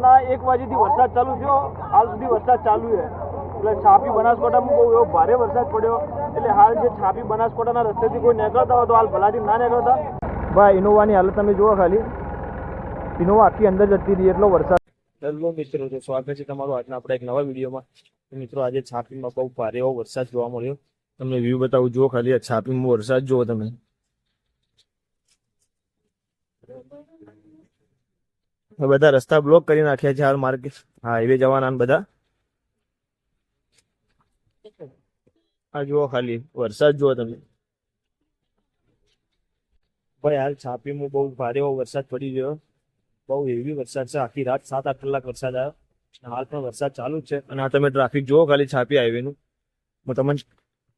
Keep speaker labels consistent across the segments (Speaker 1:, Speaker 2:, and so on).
Speaker 1: રાતના એક વાગ્યાથી વરસાદ ચાલુ થયો. હાલ સુધી વરસાદ ચાલુ છે. એટલે છાપી બનાસકોટામાં બહુ એવો ભારે વરસાદ પડ્યો. એટલે હાલ જે છાપી બનાસકોટાના રસ્તેથી કોઈ નીકળતા હોય તો હાલ ભલાથી ના નીકળતા. ભાઈ, ઇનોવાની હાલત તમે જુઓ ખાલી. ઇનોવા આખી અંદર જતી રહી, એટલો વરસાદ. હેલો મિત્રો, તો સ્વાગત છે તમારું આજના આપણા એક નવા વિડીયોમાં. મિત્રો, આજે છાપીમાં બહુ ભારે એવો વરસાદ જોવા મળ્યો. તમને વ્યૂ બતાવું, જુઓ ખાલી, આ છાપીમાં વરસાદ જુઓ તમે. બધા રસ્તા બ્લોક કરી નાખ્યા છે હાલ માર્કેટ હાઈવે જવાના બધા. આ જુઓ ખાલી, વરસાદ જુઓ તમે. ભાઈ, હાલ છાપીમાં બહુ ભારે વરસાદ પડી રહ્યો. બહુ હેવી વરસાદ છે. આખી રાત સાત આઠ કલાક વરસાદ આવ્યો. હાલ પણ વરસાદ ચાલુ જ છે. અને આ તમે ટ્રાફિક જુઓ ખાલી છાપી હાઈવેનું હું તમને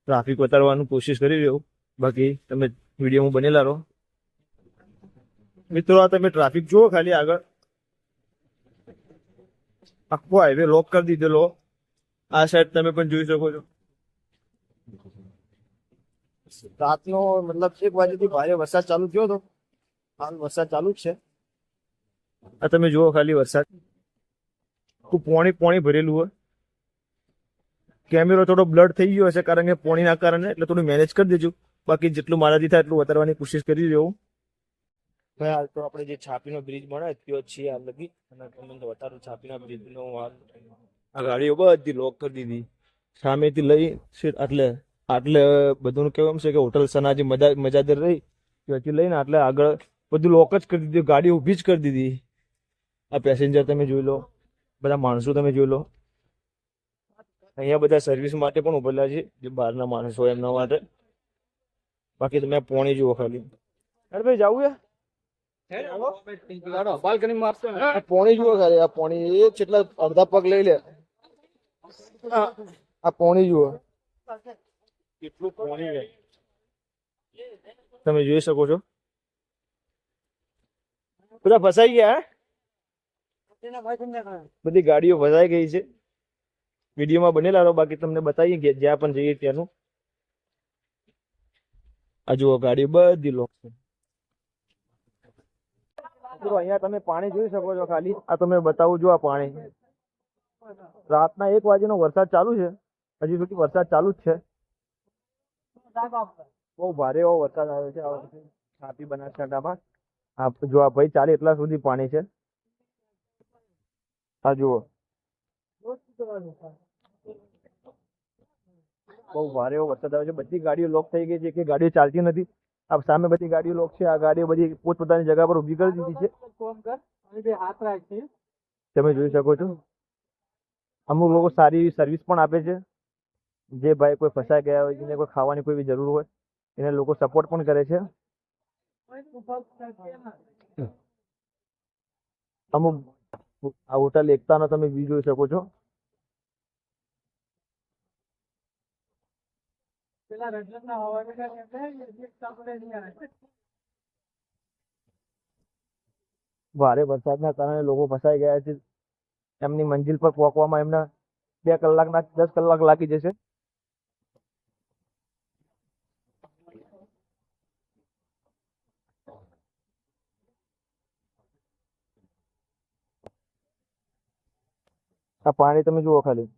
Speaker 1: ટ્રાફિક બતાડવાનું કોશિશ કરી રહ્યો બાકી તમે વિડીયોમાં બનેલા રહો. મિત્રો, આ તમે ટ્રાફિક જુઓ ખાલી આગળ. આખો હાઈવે લોક કરી દીધેલો આ સાઈડ તમે પણ જોઈ શકો છો. રાતનો મતલબ એક વાગ્યાથી ભારે વરસાદ ચાલુ થયો હતો. હાલ વરસાદ ચાલુ જ છે. આ તમે જુઓ ખાલી વરસાદ. ખૂબ પોણી પોણી ભરેલું હોય. કેમેરો થોડો બ્લડ થઈ ગયો હશે કારણ કે પોણીના કારણે એટલે થોડું મેનેજ કરી દેજો. બાકી જેટલું મારાથી થાય એટલું વધારવાની કોશિશ કરી રહ્યો ભાઈ હાલ તો આપણે જે છાપીનો બ્રિજ બને ત્યો છીએ આ લગી. અને તમને બતાડું છાપીના બ્રિજનો હાલ આ ગાડીઓ બધી લોક કરી દીધી. સામેથી લઈ એટલે આટલે બધું કેવું એમ છે કે હોટલ સનાજી મજા, મજાદર રહી. ત્યાંથી લઈને આટલે આગળ બધું લોક જ કરી દીધું, ગાડી ઊભી જ કરી દીધી. આ પેસેન્જર તમે જોઈ લો, બધા માણસો તમે જોઈ લો. અહીંયા બધા સર્વિસ માટે પણ ઉભેલા છે, જે બહારના માણસો એમના માટે. બાકી તમે પોણી જુઓ ખાલી. અરે ભાઈ, જવું આ પોણી જુઓ ખાલી આ પોણી એ કેટલા અડધા પગ લઈ લે. આ આ પોણી જુઓ. કેટલું પોણી છે તમે જોઈ શકો છો. બધા ફસાઈ ગયા હે? બધી ગાડીઓ ફસાઈ ગઈ છે. વિડીયોમાં બનેલા રહો બાકી તમને બતાવીએ કે જ્યાં પણ જઈએ ત્યાંનું. આ જુઓ ગાડી બધી લોક છે. મિત્રો અહીંયા તમે પાણી જોઈ શકો છો ખાલી. આ તમે બતાવું જો આ પાણી. રાતના એક વાગ્યાનો વરસાદ ચાલુ છે. હજી સુધી વરસાદ ચાલુ જ છે. બહુ ભારે એવો વરસાદ આવ્યો છે. આ વખતે છાપી બનાસકાંઠામાં. જો આ ભાઈ ચાલે એટલા સુધી પાણી છે. આ જુઓ. બહુ ભારે એવો વરસાદ આવ્યો છે. બધી ગાડીઓ લોક થઈ ગઈ છે. કે ગાડીઓ ચાલતી નથી. આ સામે બધી ગાડીઓ લોક છે આ ગાડીઓ બધી પોતપોતાની જગ્યા પર ઊભી કરી દીધી છે. તમે જોઈ શકો છો. અમુક લોકો સારી એવી સર્વિસ પણ આપે છે. જે ભાઈ કોઈ ફસાઈ ગયા હોય જેને કોઈ ખાવાની કોઈ જરૂર હોય એને લોકો સપોર્ટ પણ કરે છે. અમુક આ હોટલ એકતાનો તમે વ્યૂ જોઈ શકો છો. ભારે વરસાદના કારણે લોકો ફસાઈ ગયા છે. એમની મંજિલ પર પહોંચવામાં એમને બે કલાકના દસ કલાક લાગી જશે. આ પાણી તમે જુઓ ખાલી.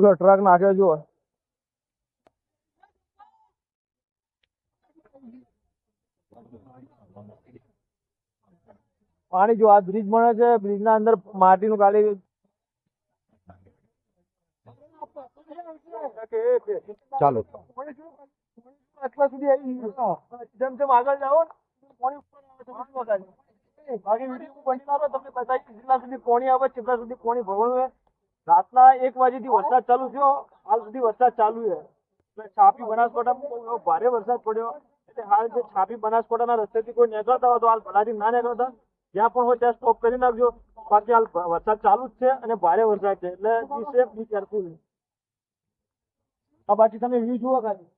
Speaker 1: પેલો ટ્રક નાખ્યો જુઓ. પાણી જો આ બ્રિજ બને છે બ્રિજ ના અંદર માટીનું ખાલી ચાલો. આટલા સુધી જેમ જેમ આગળ જાઓ ને. બાકી વીડિયો બનાવો તમને બતાવીશ જેટલા સુધી પાણી આવે છે, સુધી કોણી ભરવાનું છે. રાતના એક વાગ્યાથી વરસાદ ચાલુ થયો. હાલ સુધી વરસાદ ચાલુ છે. એટલે છાપી બનાસકોટા બહુ ભારે વરસાદ પડ્યો. એટલે હાલ જે છાપી બનાસકાંઠાના રસ્તેથી કોઈ નીકળતા હોય તો હાલ ભલાથી ના નીકળતા. જ્યાં પણ હોય ત્યાં સ્ટોપ કરી નાખજો. બાકી હાલ વરસાદ ચાલુ જ છે અને ભારે વરસાદ છે. એટલે બી સેફ બી કેરફુલ બાકી તમે વ્યૂ જુઓ ખાલી.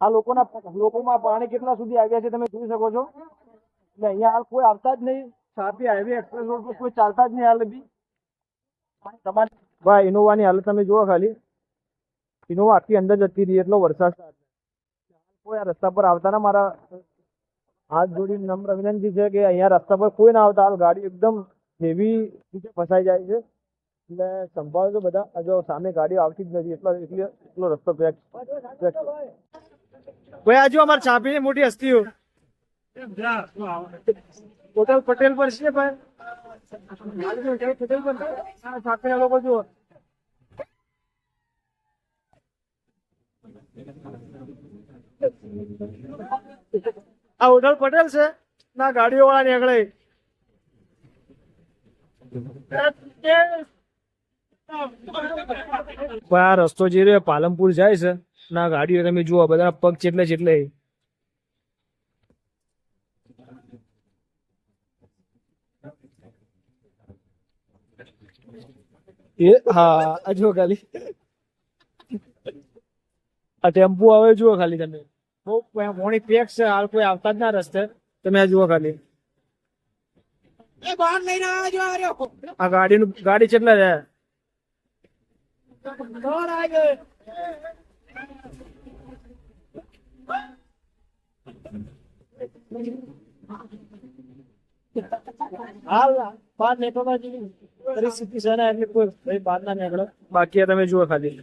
Speaker 1: આ લોકોના, લોકોમાં પાણી કેટલા સુધી આવ્યા છે તમે જોઈ શકો છો. એટલે અહીંયા હાલ કોઈ આવતા જ નહીં. છાપી હાઈવે એક્સપ્રેસ રોડ પર કોઈ ચાલતા જ નહીં હાલ બી તમારી ભાઈ ઇનોવાની હાલત તમે જુઓ ખાલી. ઇનોવા આખી અંદર જતી રહી એટલો વરસાદ કોઈ આ રસ્તા પર આવતા ના મારા હાથ જોડી નમ્ર વિનંતી છે કે અહીંયા રસ્તા પર કોઈ ના આવતા. હાલ ગાડી એકદમ હેવી રીતે ફસાઈ જાય છે. એટલે સંભાળજો બધા. જો સામે ગાડીઓ આવતી જ નથી. એટલો એટલે એટલો રસ્તો પેક પેક ભાઈ આજુ અમારે ચાપીની મોટી હસ્તીઓ. હોટલ પટેલ પર છે ભાઈ. આ હોટલ પટેલ છે. ના ગાડીઓ વાળા નીકળે આ રસ્તો જે રહ્યો પાલનપુર જાય છે. ના, ગાડીઓ તમે જુઓ, બધા પગ ચેટલે ચેટલે. એ હા આ જુઓ ખાલી. આ ટેમ્પો આવે જુઓ ખાલી તમે. બહુ મોણી પેક છે હાલ કોઈ આવતા જ ના રસ્તે. તમે આ જુઓ ખાલી. આ ગાડીનું ગાડી કેટલા છે? હાલ પાંચ જેવી પરિસ્થિતિ છે ને એટલે કોઈ ભાઈ બહાર ના નીકળો. બાકી તમે જુઓ ખાલી.